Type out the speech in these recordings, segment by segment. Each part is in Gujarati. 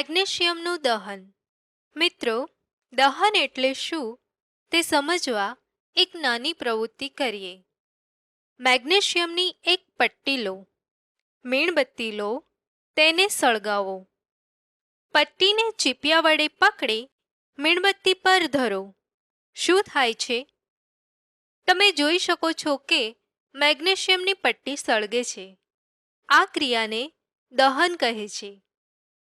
મેગ્નેશિયમનું દહન. મિત્રો, દહન એટલે શું તે સમજવા એક નાની પ્રવૃત્તિ કરીએ. મેગ્નેશિયમની એક પટ્ટી લો. મીણબત્તી લો. તેને સળગાવો. પટ્ટીને ચીપિયા વડે પકડી મીણબત્તી પર ધરો. શું થાય છે? તમે જોઈ શકો છો કે મેગ્નેશિયમની પટ્ટી સળગે છે. આ ક્રિયાને દહન કહે છે.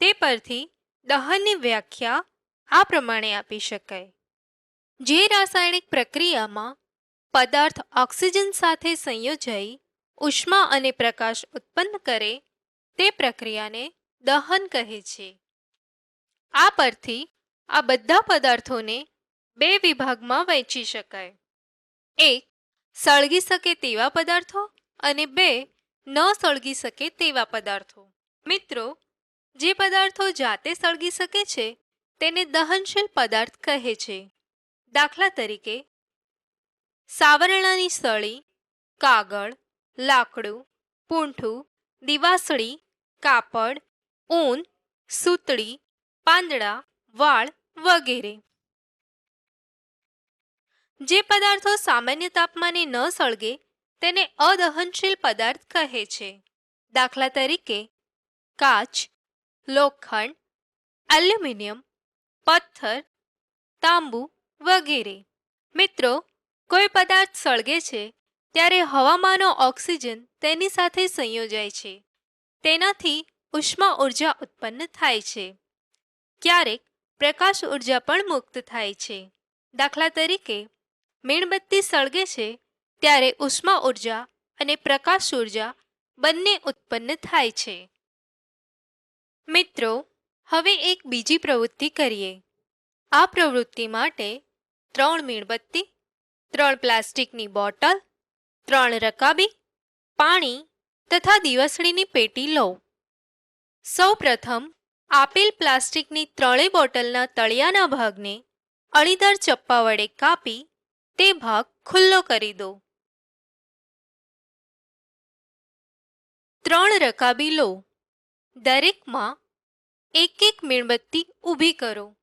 તે પરથી દહનની વ્યાખ્યા આ પ્રમાણે આપી શકાય. જે રાસાયણિક પ્રક્રિયામાં પદાર્થ ઓક્સિજન સાથે સંયોજાઈ ઉષ્મા અને પ્રકાશ ઉત્પન્ન કરે તે પ્રક્રિયાને દહન કહે છે. આ પરથી આ બધા પદાર્થોને બે વિભાગમાં વહેંચી શકાય. એક, સળગી શકે તેવા પદાર્થો અને બે, ન સળગી શકે તેવા પદાર્થો. મિત્રો જે પદાર્થો જાતે સળગી શકે છે, તેને દહનશીલ પદાર્થ કહે છે. દાખલા તરીકે, સાવરણાની સળી, કાગળ, લાકડું, પૂંઠું, દિવાસળી, કાપડ, ઊન, સૂતળી, પાંદડા, વાળ વગેરે. જે પદાર્થો સામાન્ય તાપમાને ન સળગે, તેને અદહનશીલ પદાર્થ કહે છે. દાખલા તરીકે, કાચ લોખંડ, એલ્યુમિનિયમ, પથ્થર, તાંબુ વગેરે. મિત્રો, કોઈ પદાર્થ સળગે છે ત્યારે હવામાંનો ઓક્સિજન તેની સાથે સંયોજાય છે. તેનાથી ઉષ્મા ઊર્જા ઉત્પન્ન થાય છે. ક્યારેક પ્રકાશ ઊર્જા પણ મુક્ત થાય છે. દાખલા તરીકે, મીણબત્તી સળગે છે ત્યારે ઉષ્મા ઊર્જા અને પ્રકાશ ઊર્જા બંને ઉત્પન્ન થાય છે. મિત્રો, હવે એક બીજી પ્રવૃત્તિ કરીએ. આ પ્રવૃત્તિ માટે ત્રણ મીણબત્તી, ત્રણ પ્લાસ્ટિકની બોટલ, ત્રણ રકાબી, પાણી તથા દિવસળીની પેટી લો. સૌ પ્રથમ આપેલ પ્લાસ્ટિકની ત્રણેય બોટલના તળિયાના ભાગને અણીદાર ચપ્પા વડે કાપી તે ભાગ ખુલ્લો કરી દો. ત્રણ રકાબી લો. દરેકમાં એક એક મીણબત્તી ઊભી કરો.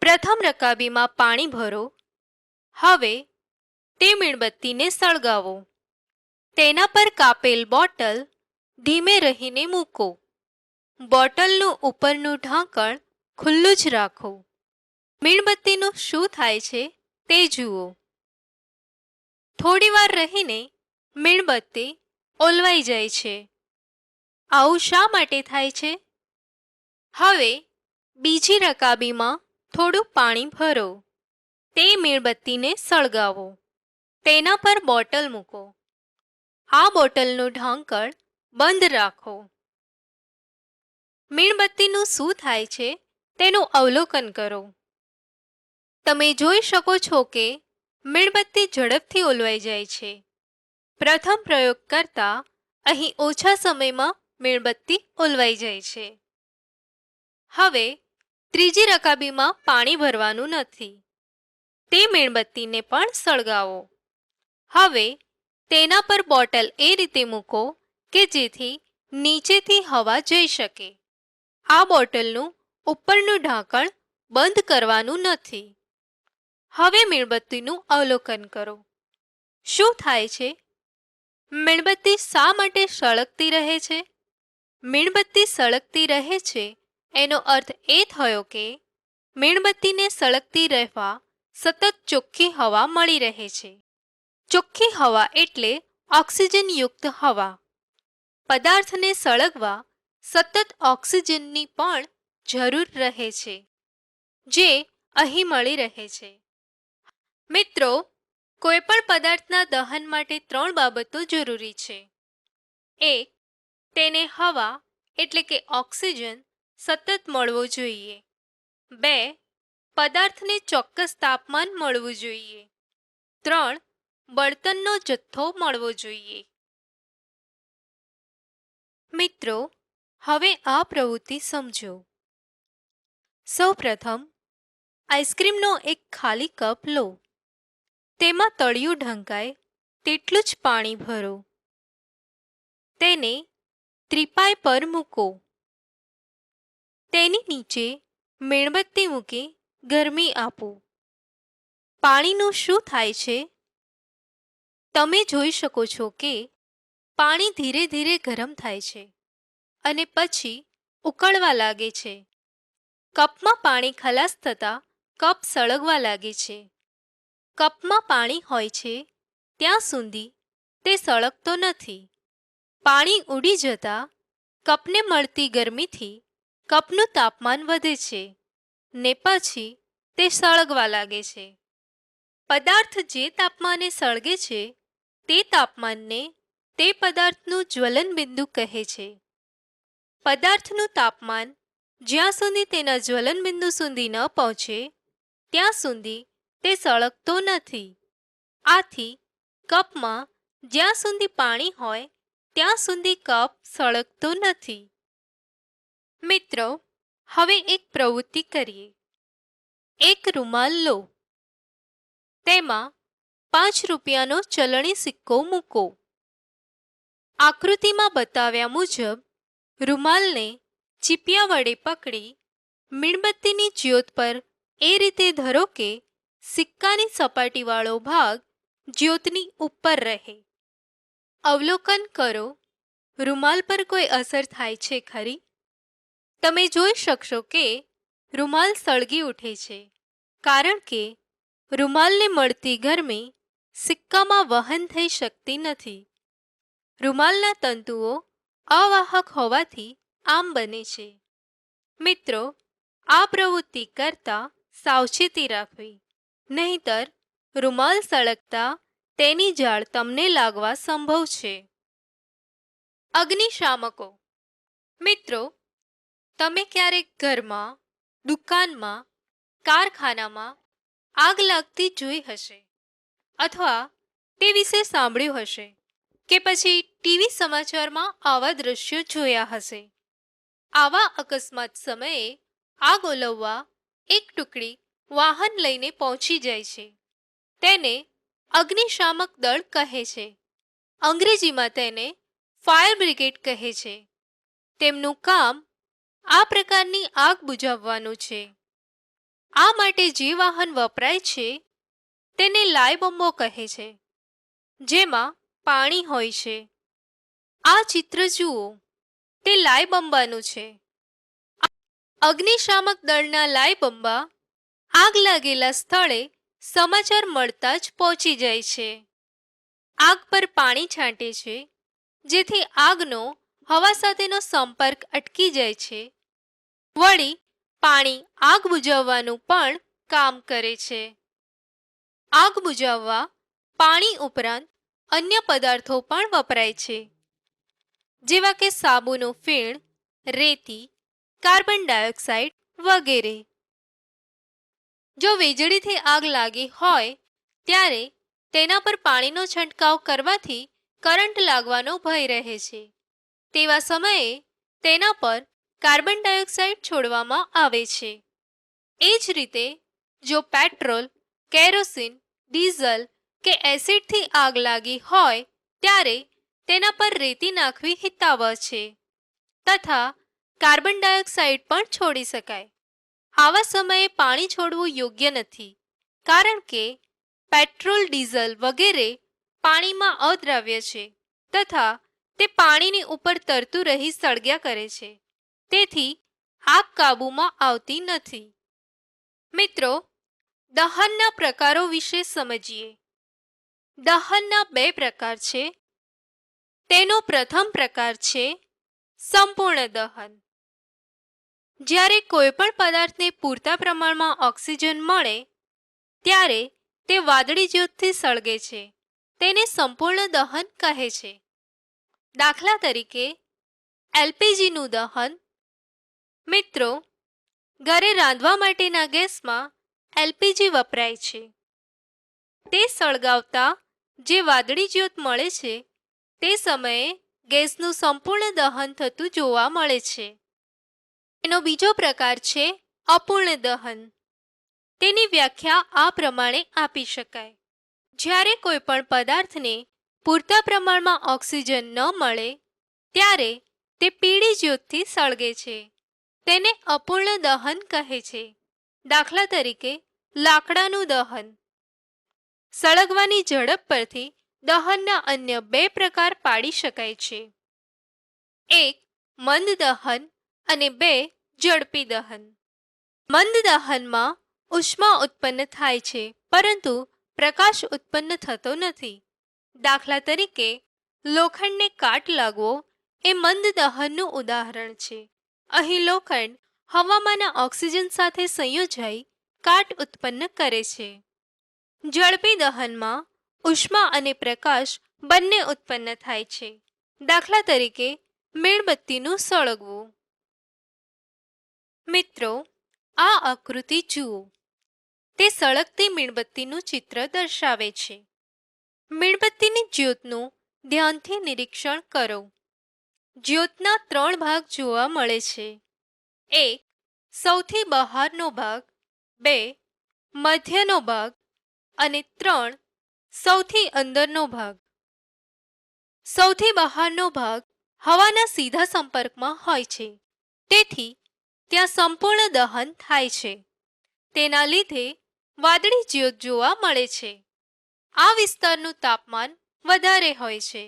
પ્રથમ રકાબીમાં પાણી ભરો. હવે તે મીણબત્તીને સળગાવો. તેના પર કાપેલ બોટલ ધીમે રહીને મૂકો. બોટલનું ઉપરનું ઢાંકણ ખુલ્લું જ રાખો. મીણબત્તીનું શું થાય છે તે જુઓ. થોડીવાર રહીને મીણબત્તી ઓલવાઈ જાય છે. આવું શા માટે થાય છે? હવે, બીજી રકાબીમાં થોડું પાણી ભરો. તે મીણબત્તીને સળગાવો. તેના પર બોટલ મૂકો. આ બોટલનું ઢાંકણ બંધ રાખો. મીણબત્તીનું શું થાય છે તેનું અવલોકન કરો. તમે જોઈ શકો છો કે મીણબત્તી ઝડપથી ઓલવાઈ જાય છે. પ્રથમ પ્રયોગ કરતા અહીં ઓછા સમયમાં મીણબત્તી ઉલવાઈ જાય છે. હવે ત્રીજી રકાબીમાં પાણી ભરવાનું નથી. તે મીણબત્તીને પણ સળગાવો. હવે તેના પર બોટલ એ રીતે મૂકો કે જેથી નીચેથી હવા જઈ શકે. આ બોટલનું ઉપરનું ઢાંકણ બંધ કરવાનું નથી. હવે મીણબત્તીનું અવલોકન કરો. શું થાય છે? મીણબત્તી શા માટે સળગતી રહે છે? મીણબત્તી સળગતી રહે છે, એનો અર્થ એ થયો કે મીણબત્તીને સળગતી રહેવા સતત ચોખ્ખી હવા મળી રહે છે. ચોખ્ખી હવા એટલે ઓક્સિજનયુક્ત હવા. પદાર્થને સળગવા સતત ઓક્સિજનની પણ જરૂર રહે છે, જે અહીં મળી રહે છે. મિત્રો કોઈપણ પદાર્થના દહન માટે ત્રણ બાબતો જરૂરી છે. એક તેને હવા, એટલે કે ઓક્સિજન, સતત મળવો જોઈએ. બે, પદાર્થને ચોક્કસ તાપમાન મળવું જોઈએ. ત્રણ, બળતણનો જથ્થો મળવો જોઈએ. મિત્રો, હવે આ પ્રવૃત્તિ સમજો. સૌપ્રથમ, આઈસ્ક્રીમનો એક ખાલી કપ લો. તેમાં તળિયું ઢંકાય, તેટલું જ પાણી ભરો. તેને ત્રિપાઈ પર મૂકો. તેની નીચે મીણબત્તી મૂકી ગરમી આપો. પાણીનું શું થાય છે? તમે જોઈ શકો છો કે પાણી ધીરે ધીરે ગરમ થાય છે અને પછી ઉકળવા લાગે છે. કપમાં પાણી ખલાસ થતાં કપ સળગવા લાગે છે. કપમાં પાણી હોય છે ત્યાં સુધી તે સળગતો નથી. પાણી ઉડી જતાં કપને મળતી ગરમીથી કપનું તાપમાન વધે છે ને પછી તે સળગવા લાગે છે. પદાર્થ જે તાપમાને સળગે છે તે તાપમાનને તે પદાર્થનું જ્વલન બિંદુ કહે છે. પદાર્થનું તાપમાન જ્યાં સુધી તેના જ્વલન બિંદુ સુધી ન પહોંચે, ત્યાં સુધી તે સળગતો નથી. આથી કપમાં જ્યાં સુધી પાણી હોય ત્યાં સુધી કપ સળગતો નથી. મિત્રો, હવે એક પ્રવૃત્તિ કરીએ. એક રૂમાલ લો. તેમાં પાંચ રૂપિયાનો ચલણી સિક્કો મૂકો. આકૃતિમાં બતાવ્યા મુજબ, રૂમાલને ચીપિયા વડે પકડી, મીણબત્તીની જ્યોત પર એ રીતે ધરો કે સિક્કાની સપાટીવાળો ભાગ જ્યોતની ઉપર રહે. અવલોકન કરો. રૂમાલ પર કોઈ અસર થાય છે ખરી? તમે જોઈ શકશો કે રૂમાલ સળગી ઉઠે છે. કારણ કે રૂમાલને મળતી ગરમી સિક્કામાં વહન થઈ શકતી નથી. રૂમાલના તંતુઓ અવાહક હોવાથી આમ બને છે. મિત્રો, આ પ્રવૃત્તિ કરતા સાવચેતી રાખવી. નહીતર, રૂમાલ સળગતા તેની જાળ તમને લાગવા સંભવ છે. અગ્નિશામકો. મિત્રો, તમે ક્યારેક ઘરમાં, દુકાનમાં, કારખાનામાં આગ લાગતી જોઈ હશે અથવા તે વિશે સાંભળ્યું હશે કે પછી ટીવી સમાચારમાં આવા દ્રશ્યો જોયા હશે. આવા અકસ્માત સમયે આગ ઓલવવા એક ટુકડી વાહન લઈને પહોંચી જાય છે. તેને અગ્નિશામક દળ કહે છે. અંગ્રેજીમાં તેને ફાયર બ્રિગેડ કહે છે. તેમનું કામ આ પ્રકારની આગ બુઝાવવાનું છે. આ માટે જે વાહન વપરાય છે, તેને લાયબોમ્બો કહે છે, જેમાં પાણી હોય છે. આ ચિત્ર જુઓ, તે લાયબંબાનું છે. અગ્નિશામક દળના લાયબંબા આગ લાગેલા સ્થળે સમાચાર મળતા જ પહોંચી જાય છે. આગ પર પાણી છાંટે છે, જેથી આગનો હવા સાથેનો સંપર્ક અટકી જાય છે. વળી પાણી આગ બુજાવવાનું પણ કામ કરે છે. આગ બુઝાવવા પાણી ઉપરાંત અન્ય પદાર્થો પણ વપરાય છે, જેવા કે સાબુનું ફીણ, રેતી, કાર્બન ડાયોક્સાઇડ વગેરે. જો વીજળીથી આગ લાગી હોય, ત્યારે તેના પર પાણીનો છંટકાવ કરવાથી કરંટ લાગવાનો ભય રહે છે. તેવા સમયે તેના પર કાર્બન ડાયોક્સાઇડ છોડવામાં આવે છે. એ જ રીતે, જો પેટ્રોલ, કેરોસીન, ડીઝલ કે એસિડથી આગ લાગી હોય, ત્યારે તેના પર રેતી નાખવી હિતાવહ છે. તથા કાર્બન ડાયોક્સાઇડ પણ છોડી શકાય. આવા સમયે પાણી છોડવું યોગ્ય નથી. કારણ કે, પેટ્રોલ, ડીઝલ વગેરે પાણીમાં અદ્રાવ્ય છે તથા તે પાણીની ઉપર તરતું રહી સળગ્યા કરે છે. તેથી આગ કાબૂમાં આવતી નથી. મિત્રો, દહનના પ્રકારો વિશે સમજીએ. દહનના બે પ્રકાર છે. તેનો પ્રથમ પ્રકાર છે સંપૂર્ણ દહન. જ્યારે કોઈ પણ પદાર્થને પૂરતા પ્રમાણમાં ઓક્સિજન મળે, ત્યારે તે વાદળી જ્યોતથી સળગે છે. તેને સંપૂર્ણ દહન કહે છે. દાખલા તરીકે, એલપીજીનું દહન. મિત્રો, ઘરે રાંધવા માટેના ગેસમાં એલપીજી વપરાય છે. તે સળગાવતા જે વાદળી જ્યોત મળે છે, તે સમયે ગેસનું સંપૂર્ણ દહન થતું જોવા મળે છે. એનો બીજો પ્રકાર છે અપૂર્ણ દહન. તેની વ્યાખ્યા આ પ્રમાણે આપી શકાય. જ્યારે કોઈ પણ પદાર્થને પૂરતા પ્રમાણમાં ઓક્સિજન ન મળે, ત્યારે તે પીળી જ્યોતથી સળગે છે. તેને અપૂર્ણ દહન કહે છે. દાખલા તરીકે, લાકડાનું દહન. સળગવાની ઝડપ પરથી દહનના અન્ય બે પ્રકાર પાડી શકાય છે. એક, મંદ દહન. અને બે, ઝડપી દહન. મંદ દહનમાં ઉષ્મા ઉત્પન્ન થાય છે, પરંતુ પ્રકાશ ઉત્પન્ન થતો નથી. દાખલા તરીકે, લોખંડને કાટ લાગવો એ મંદ દહનનું ઉદાહરણ છે. અહીં લોખંડ હવામાંના ઓક્સિજન સાથે સંયોજાઈ કાટ ઉત્પન્ન કરે છે. ઝડપી દહનમાં ઉષ્મા અને પ્રકાશ બંને ઉત્પન્ન થાય છે. દાખલા તરીકે, મીણબત્તીનું સળગવું. મિત્રો, આ આકૃતિ જુઓ. તે સળગતી મીણબત્તીનું ચિત્ર દર્શાવે છે. મીણબત્તીની જ્યોતનું ધ્યાનથી નિરીક્ષણ કરો. જ્યોતના ત્રણ ભાગ જોવા મળે છે. એક, સૌથી બહારનો ભાગ. બે, મધ્યનો ભાગ. અને ત્રણ, સૌથી અંદરનો ભાગ. સૌથી બહારનો ભાગ હવાના સીધા સંપર્કમાં હોય છે. તેથી ત્યાં સંપૂર્ણ દહન થાય છે. તેના લીધે વાદળી જ્યોત જોવા મળે છે. આ વિસ્તારનું તાપમાન વધારે હોય છે.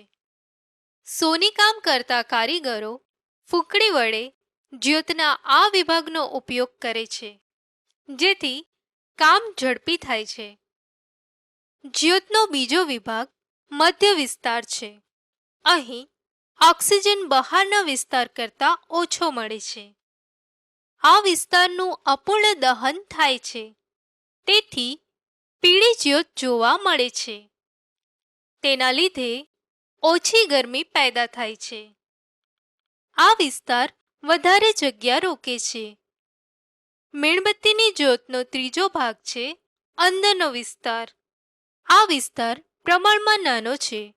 સોનીકામ કરતા કારીગરો ફૂકડી વડે જ્યોતના આ વિભાગનો ઉપયોગ કરે છે, જેથી કામ ઝડપી થાય છે. જ્યોતનો બીજો વિભાગ મધ્ય વિસ્તાર છે. અહીં ઓક્સિજન બહારના વિસ્તાર કરતાં ઓછો મળે છે. આ વિસ્તારનું અપૂર્ણ દહન થાય છે. તેથી પીળી જ્યોત જોવા મળે છે. તેના લીધે ઓછી ગરમી પેદા થાય છે. આ વિસ્તાર વધારે જગ્યા રોકે છે. મીણબત્તીની જ્યોતનો ત્રીજો ભાગ છે અંદરનો વિસ્તાર. આ વિસ્તાર પ્રમાણમાં નાનો છે.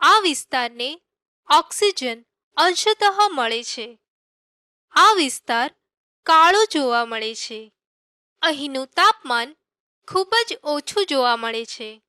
આ વિસ્તારને ઓક્સિજન અંશતઃ મળે છે. આ વિસ્તાર કાળો જોવા મળે છે. અહીંનું તાપમાન ખૂબ જ ઓછું જોવા મળે છે.